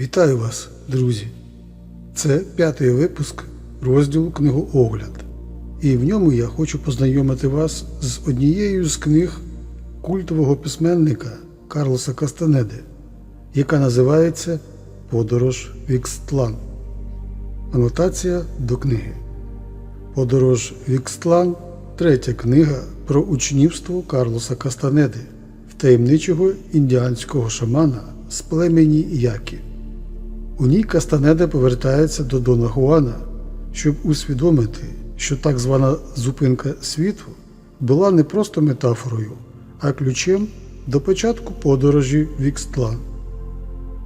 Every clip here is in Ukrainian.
Вітаю вас, друзі! Це п'ятий випуск розділу Книгоогляд. І в ньому я хочу познайомити вас з однією з книг культового письменника Карлоса Кастанеди, яка називається Подорож в Ікстлан. Анотація до книги. Подорож в Ікстлан третя книга про учнівство Карлоса Кастанеди, втаємничого індіанського шамана з племені Які. У ній Кастанеда повертається до Дона Хуана, щоб усвідомити, що так звана зупинка світу була не просто метафорою, а ключем до початку подорожі в Ікстлан.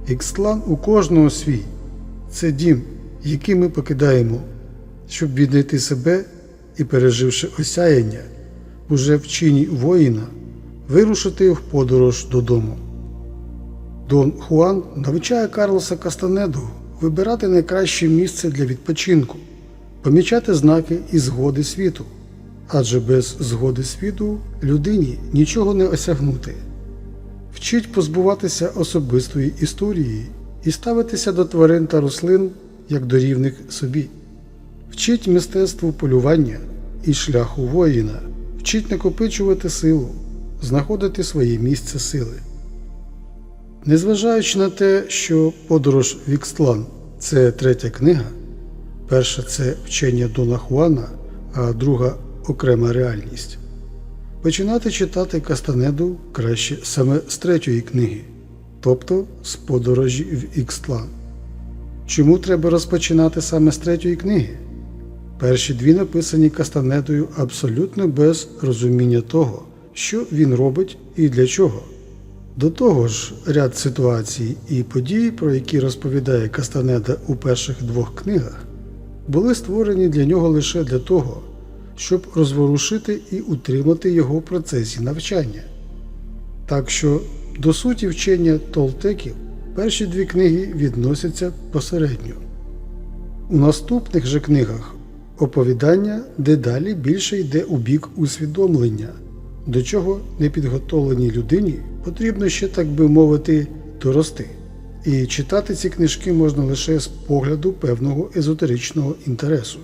Ікстлан у кожного свій це дім, який ми покидаємо, щоб віднайти себе і, переживши осяяння, уже в чині воїна, вирушити в подорож додому. Дон Хуан навчає Карлоса Кастанеду вибирати найкраще місце для відпочинку, помічати знаки і згоди світу, адже без згоди світу людині нічого не осягнути. Вчить позбуватися особистої історії і ставитися до тварин та рослин як до рівних собі, вчить мистецтву полювання і шляху воїна, вчить накопичувати силу, знаходити своє місце сили. Незважаючи на те, що подорож в Ікстлан це третя книга, перша це вчення Дона Хуана, а друга окрема реальність. Починати читати Кастанеду краще саме з третьої книги, тобто з подорожі в Ікстлан. Чому треба розпочинати саме з третьої книги? Перші дві написані Кастанедою абсолютно без розуміння того, що він робить і для чого. До того ж, ряд ситуацій і подій, про які розповідає Кастанеда у перших двох книгах, були створені для нього лише для того, щоб розворушити і утримати його в процесі навчання. Так що до суті вчення толтеків перші дві книги відносяться посередньо. У наступних же книгах оповідання дедалі більше йде у бік усвідомлення, до чого непідготовленій людині потрібно ще, так би мовити, дорости. І читати ці книжки можна лише з погляду певного езотеричного інтересу.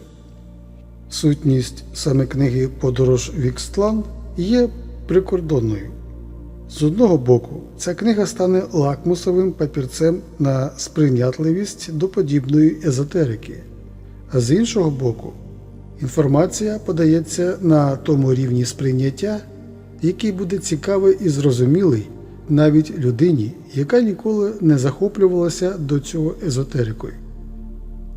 Сутність саме книги Подорож в Ікстлан є прикордонною. З одного боку, ця книга стане лакмусовим папірцем на сприйнятливість до подібної езотерики, а з іншого боку, інформація подається на тому рівні сприйняття, який буде цікавий і зрозумілий навіть людині, яка ніколи не захоплювалася до цього езотерикою.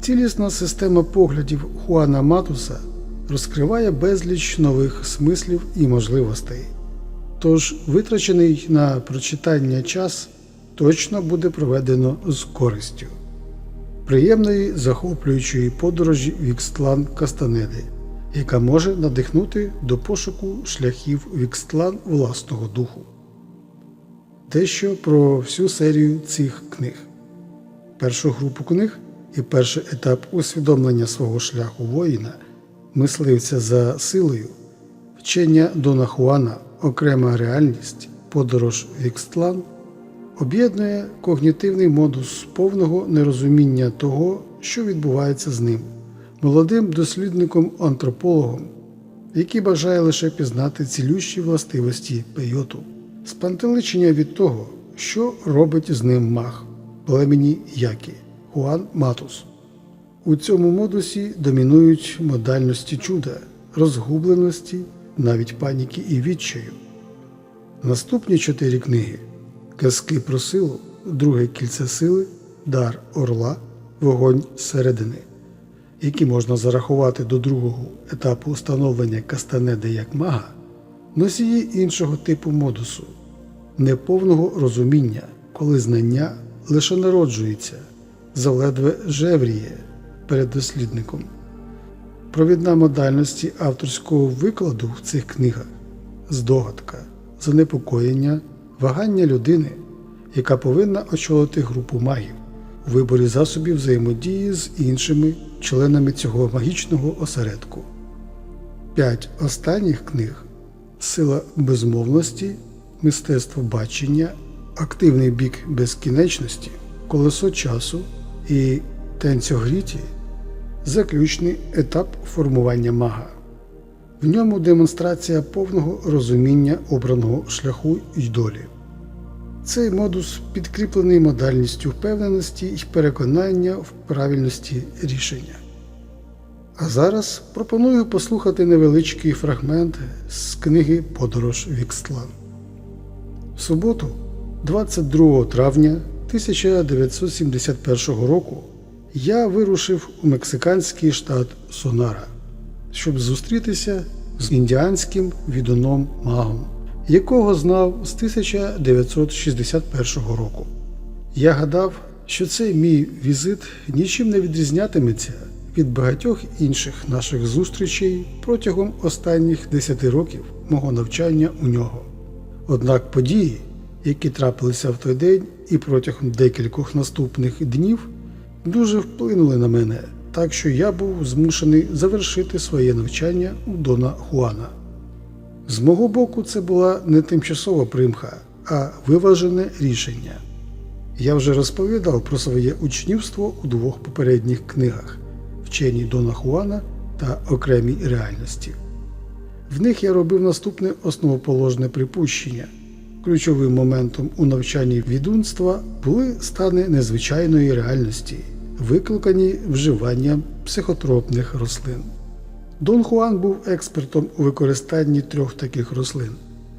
Цілісна система поглядів Хуана Матуса розкриває безліч нових смислів і можливостей. Тож витрачений на прочитання час точно буде проведено з користю. Приємної захоплюючої подорожі в Ікстлан Кастанеди, яка може надихнути до пошуку шляхів в Ікстлан власного духу. Дещо про всю серію цих книг. Першу групу книг і перший етап усвідомлення свого шляху воїна, мисливця за силою, вчення Дона Хуана, окрема реальність, подорож в Ікстлан об'єднує когнітивний модус повного нерозуміння того, що відбувається з ним, молодим дослідником-антропологом, який бажає лише пізнати цілющі властивості пейоту, спантеличення від того, що робить з ним мах, племені Які. Хуан Матус. У цьому модусі домінують модальності чуда, розгубленості, навіть паніки і відчаю. Наступні чотири книги Казки про силу, Друге кільце сили, Дар Орла, Вогонь зсередини, які можна зарахувати до другого етапу встановлення Кастанеди як мага, носії іншого типу модусу, неповного розуміння, коли знання лише народжується заледве жевріє перед дослідником. Провідна модальності авторського викладу в цих книгах здогадка, занепокоєння, вагання людини, яка повинна очолити групу магів у виборі засобів взаємодії з іншими членами цього магічного осередку. П'ять останніх книг Сила безмовності, мистецтво бачення, активний бік безкінечності колесо часу і Тенцьогріті заключний етап формування мага. В ньому демонстрація повного розуміння обраного шляху й долі. Цей модус підкріплений модальністю впевненості і переконання в правильності рішення. А зараз пропоную послухати невеличкий фрагмент з книги Подорож Вікстлан. В суботу, 22 травня 1971 року, я вирушив у мексиканський штат Сонара, щоб зустрітися з індіанським відуном магом, якого знав з 1961 року. Я гадав, що цей мій візит нічим не відрізнятиметься від багатьох інших наших зустрічей протягом останніх 10 років мого навчання у нього. Однак події, які трапилися в той день і протягом декількох наступних днів, дуже вплинули на мене, так що я був змушений завершити своє навчання у Дона Хуана. З мого боку, це була не тимчасова примха, а виважене рішення. Я вже розповідав про своє учнівство у двох попередніх книгах Вчені Дона Хуана та Окремі реальності. В них я робив наступне основоположне припущення. Ключовим моментом у навчанні відунства були стани незвичайної реальності, викликані вживанням психотропних рослин. Дон Хуан був експертом у використанні трьох таких рослин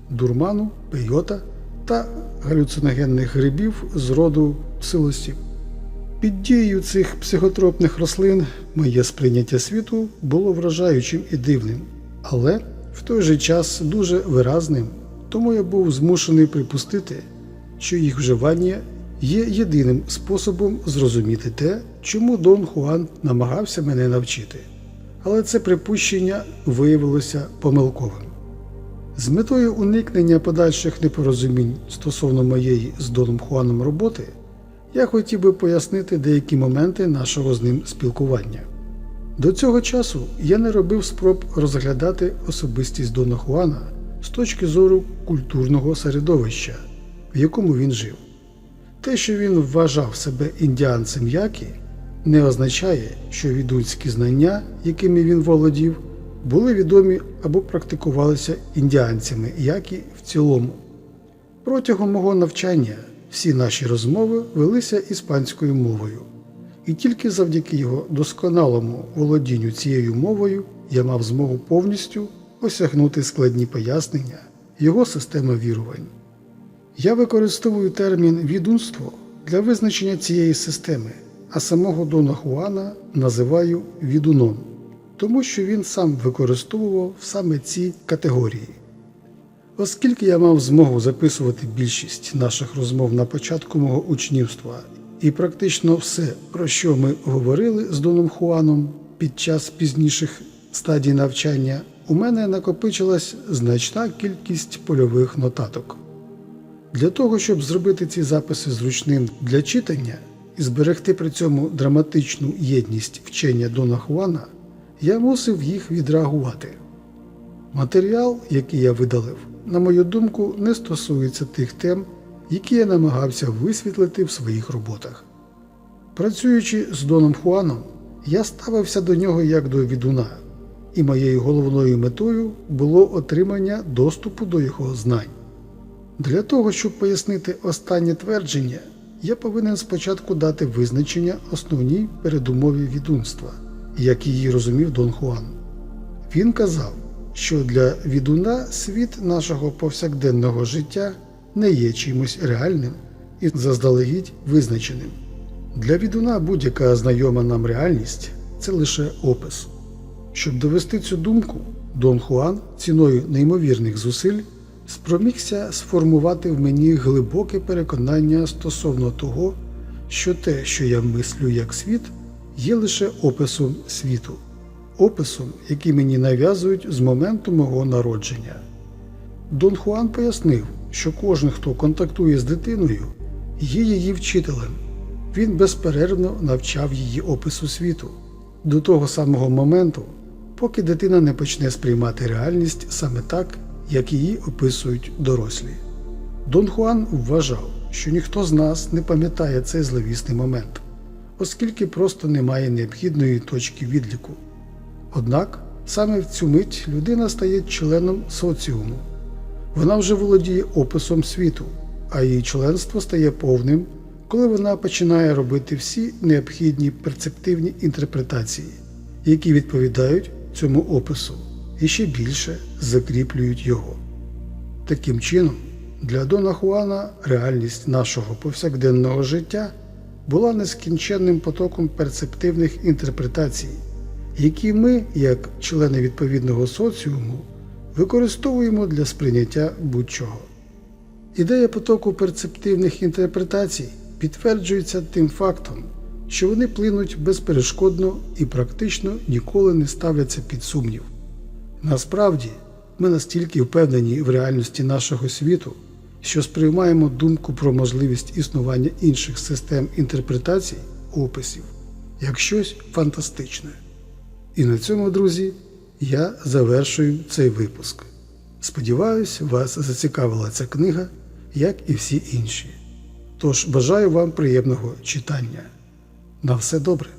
дурману, пейота та галюциногенних грибів з роду псилосів. Під дією цих психотропних рослин моє сприйняття світу було вражаючим і дивним, але в той же час дуже виразним, тому я був змушений припустити, що їх вживання є єдиним способом зрозуміти те, чому Дон Хуан намагався мене навчити. Але це припущення виявилося помилковим. З метою уникнення подальших непорозумінь стосовно моєї з Доном Хуаном роботи, я хотів би пояснити деякі моменти нашого з ним спілкування. До цього часу я не робив спроб розглядати особистість Дона Хуана з точки зору культурного середовища, в якому він жив. Те, що він вважав себе індіанцем Які, не означає, що відунські знання, якими він володів, були відомі або практикувалися індіанцями Які в цілому. Протягом мого навчання всі наші розмови велися іспанською мовою, і тільки завдяки його досконалому володінню цією мовою я мав змогу повністю осягнути складні пояснення його системи вірувань. Я використовую термін відунство для визначення цієї системи, а самого Дона Хуана називаю відуном, тому що він сам використовував саме ці категорії. Оскільки я мав змогу записувати більшість наших розмов на початку мого учнівства, і практично все, про що ми говорили з Доном Хуаном під час пізніших стадій навчання, у мене накопичилась значна кількість польових нотаток. Для того, щоб зробити ці записи зручним для читання і зберегти при цьому драматичну єдність вчення Дона Хуана, я мусив їх відреагувати. Матеріал, який я видалив, на мою думку, не стосується тих тем, які я намагався висвітлити в своїх роботах. Працюючи з Доном Хуаном, я ставився до нього як до відуна, і моєю головною метою було отримання доступу до його знань. Для того, щоб пояснити останнє твердження, я повинен спочатку дати визначення основній передумові відунства, як її розумів Дон Хуан. Він казав, що для відуна світ нашого повсякденного життя не є чимось реальним і заздалегідь визначеним. Для відуна будь-яка знайома нам реальність це лише опис. Щоб довести цю думку, Дон Хуан ціною неймовірних зусиль спромігся сформувати в мені глибоке переконання стосовно того, що те, що я мислю як світ, є лише описом світу, описом, який мені нав'язують з моменту мого народження. Дон Хуан пояснив, що кожен, хто контактує з дитиною, є її вчителем. Він безперервно навчав її опису світу до того самого моменту, поки дитина не почне сприймати реальність саме так, як її описують дорослі. Дон Хуан вважав, що ніхто з нас не пам'ятає цей зловісний момент, оскільки просто немає необхідної точки відліку. Однак саме в цю мить людина стає членом соціуму. Вона вже володіє описом світу, а її членство стає повним, коли вона починає робити всі необхідні перцептивні інтерпретації, які відповідають цьому опису і ще більше закріплюють його. Таким чином, для Дона Хуана реальність нашого повсякденного життя була нескінченним потоком перцептивних інтерпретацій, які ми, як члени відповідного соціуму, використовуємо для сприйняття будь-чого. Ідея потоку перцептивних інтерпретацій підтверджується тим фактом, що вони плинуть безперешкодно і практично ніколи не ставляться під сумнів. Насправді, ми настільки впевнені в реальності нашого світу, що сприймаємо думку про можливість існування інших систем інтерпретацій описів як щось фантастичне. І на цьому, друзі, я завершую цей випуск. Сподіваюсь, вас зацікавила ця книга, як і всі інші. Тож бажаю вам приємного читання. На все добре!